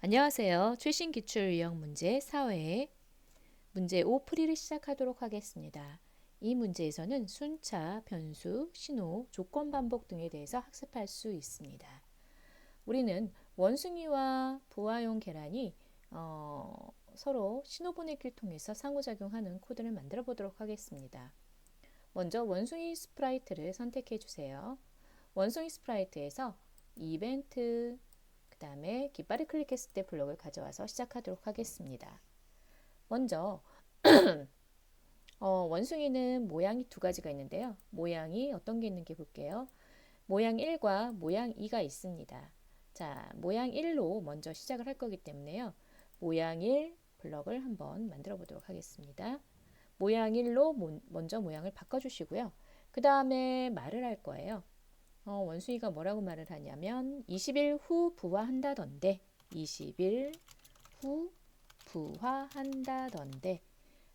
안녕하세요. 최신 기출 유형 문제 4회 문제 5 풀이를 시작하도록 하겠습니다. 이 문제에서는 순차, 변수, 신호, 조건 반복 등에 대해서 학습할 수 있습니다. 우리는 원숭이와 부화용 계란이 어, 서로 신호 보내기를 통해서 상호작용하는 코드를 만들어 보도록 하겠습니다. 먼저 원숭이 스프라이트를 선택해 주세요. 원숭이 스프라이트에서 이벤트 그 다음에 깃발을 클릭했을 때 블록을 가져와서 시작하도록 하겠습니다. 먼저 어, 원숭이는 모양이 두 가지가 있는데요. 모양이 어떤 게 있는지 볼게요. 모양 1과 모양 2가 있습니다. 자, 모양 1로 먼저 시작을 할 거기 때문에요. 모양 1 블럭을 한번 만들어 보도록 하겠습니다. 모양 1로 먼저 모양을 바꿔 주시고요. 그 다음에 말을 할 거예요. 어, 원숭이가 뭐라고 말을 하냐면 20일 후 부화한다던데 20일 후 부화한다던데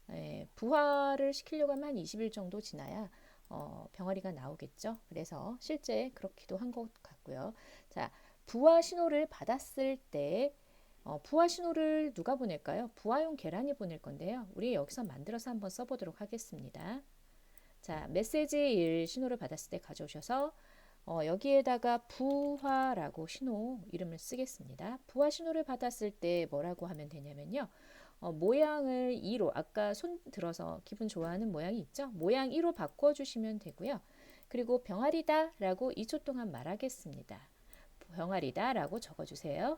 예, 부화를 시키려고 하면 한 20일 정도 지나야 어, 병아리가 나오겠죠. 그래서 실제 그렇기도 한 것 같고요. 자, 부화 신호를 받았을 때 어, 부화 신호를 누가 보낼까요? 부화용 계란이 보낼 건데요. 우리 여기서 만들어서 한번 써보도록 하겠습니다. 자, 메시지 1 신호를 받았을 때 가져오셔서 어, 여기에다가 부화라고 신호 이름을 쓰겠습니다. 부화 신호를 받았을 때 뭐라고 하면 되냐면요. 어, 모양을 2로 아까 손 들어서 기분 좋아하는 모양이 있죠. 모양 2로 바꿔주시면 되고요. 그리고 병아리다 라고 2초 동안 말하겠습니다. 병아리다 라고 적어주세요.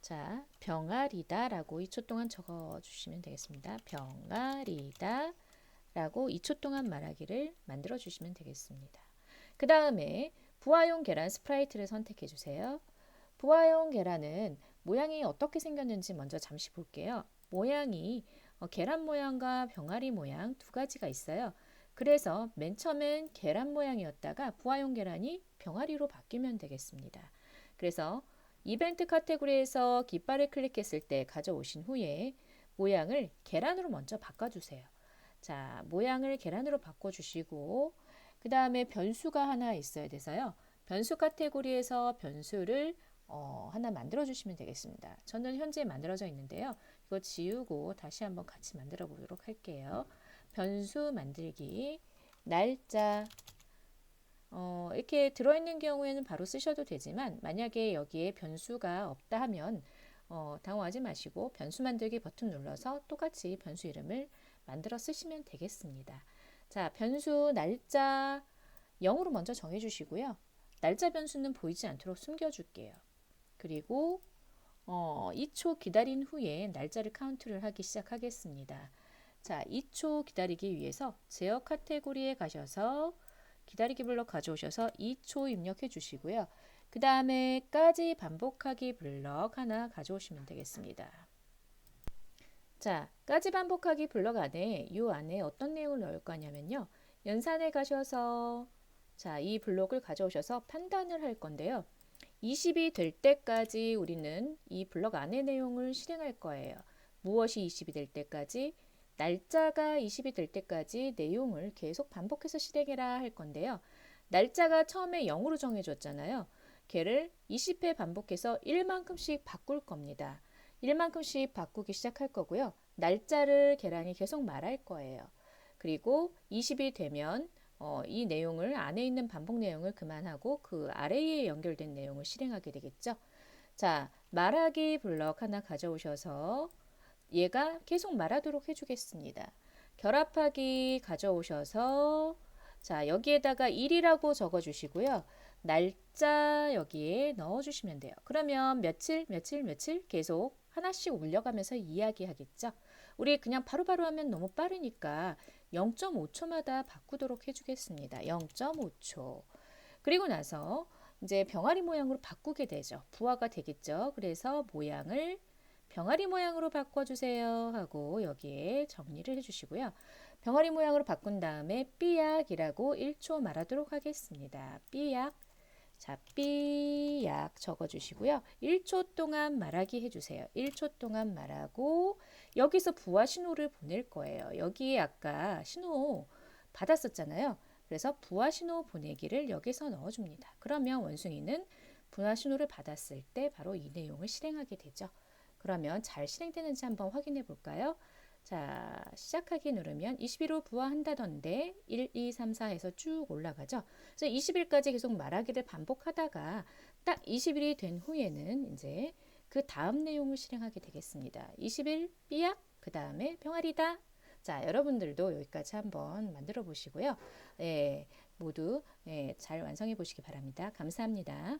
자, 병아리다 라고 2초 동안 적어주시면 되겠습니다. 병아리다 라고 2초 동안 말하기를 만들어 주시면 되겠습니다. 그 다음에 부화용 계란 스프라이트를 선택해 주세요. 부화용 계란은 모양이 어떻게 생겼는지 먼저 잠시 볼게요. 모양이 어, 계란 모양과 병아리 모양 두 가지가 있어요. 그래서 맨 처음엔 계란 모양이었다가 부화용 계란이 병아리로 바뀌면 되겠습니다. 그래서 이벤트 카테고리에서 깃발을 클릭했을 때 가져오신 후에 모양을 계란으로 먼저 바꿔주세요. 자, 모양을 계란으로 바꿔주시고 그 다음에 변수가 하나 있어야 돼서요. 변수 카테고리에서 변수를 어, 하나 만들어 주시면 되겠습니다. 저는 현재 만들어져 있는데요. 이거 지우고 다시 한번 같이 만들어 보도록 할게요. 변수 만들기, 날짜, 어, 이렇게 들어있는 경우에는 바로 쓰셔도 되지만 만약에 여기에 변수가 없다 하면 어, 당황하지 마시고 변수 만들기 버튼 눌러서 똑같이 변수 이름을 만들어 쓰시면 되겠습니다. 자, 변수 날짜 0으로 먼저 정해 주시고요. 날짜 변수는 보이지 않도록 숨겨 줄게요. 그리고 어, 2초 기다린 후에 날짜를 카운트를 하기 시작하겠습니다. 자, 2초 기다리기 위해서 제어 카테고리에 가셔서 기다리기 블럭 가져오셔서 2초 입력해 주시고요. 그 다음에 까지 반복하기 블럭 하나 가져오시면 되겠습니다. 자, 까지 반복하기 블럭 안에 이 안에 어떤 내용을 넣을 거냐면요. 연산에 가셔서 자, 이 블록을 가져오셔서 판단을 할 건데요. 20이 될 때까지 우리는 이 블럭 안의 내용을 실행할 거예요. 무엇이 20이 될 때까지 날짜가 20이 될 때까지 내용을 계속 반복해서 실행해라 할 건데요. 날짜가 처음에 0으로 정해졌잖아요. 걔를 20회 반복해서 1만큼씩 바꿀 겁니다. 1만큼씩 바꾸기 시작할 거고요. 날짜를 계란이 계속 말할 거예요. 그리고 20이 되면 어, 이 내용을 안에 있는 반복 내용을 그만하고 그 아래에 연결된 내용을 실행하게 되겠죠. 자, 말하기 블럭 하나 가져오셔서 얘가 계속 말하도록 해주겠습니다. 결합하기 가져오셔서 자 여기에다가 1이라고 적어주시고요. 날짜 여기에 넣어주시면 돼요. 그러면 며칠 며칠 며칠 계속 하나씩 올려가면서 이야기하겠죠. 우리 그냥 바로바로 바로 하면 너무 빠르니까 0.5초마다 바꾸도록 해주겠습니다. 0.5초. 그리고 나서 이제 병아리 모양으로 바꾸게 되죠. 부화가 되겠죠. 그래서 모양을 병아리 모양으로 바꿔주세요 하고 여기에 정리를 해주시고요. 병아리 모양으로 바꾼 다음에 삐약이라고 1초 말하도록 하겠습니다. 삐약 자, 삐약 적어주시고요. 1초 동안 말하기 해주세요. 1초 동안 말하고 여기서 부화 신호를 보낼 거예요. 여기에 아까 신호 받았었잖아요. 그래서 부화 신호 보내기를 여기서 넣어줍니다. 그러면 원숭이는 분화 신호를 받았을 때 바로 이 내용을 실행하게 되죠. 그러면 잘 실행되는지 한번 확인해 볼까요? 자, 시작하기 누르면 21호 부화한다던데 1, 2, 3, 4 해서 쭉 올라가죠. 그래서 20일까지 계속 말하기를 반복하다가 딱 20일이 된 후에는 이제 그 다음 내용을 실행하게 되겠습니다. 20일 삐약 그 다음에 병아리다. 자, 여러분들도 여기까지 한번 만들어 보시고요. 예, 모두 예, 잘 완성해 보시기 바랍니다. 감사합니다.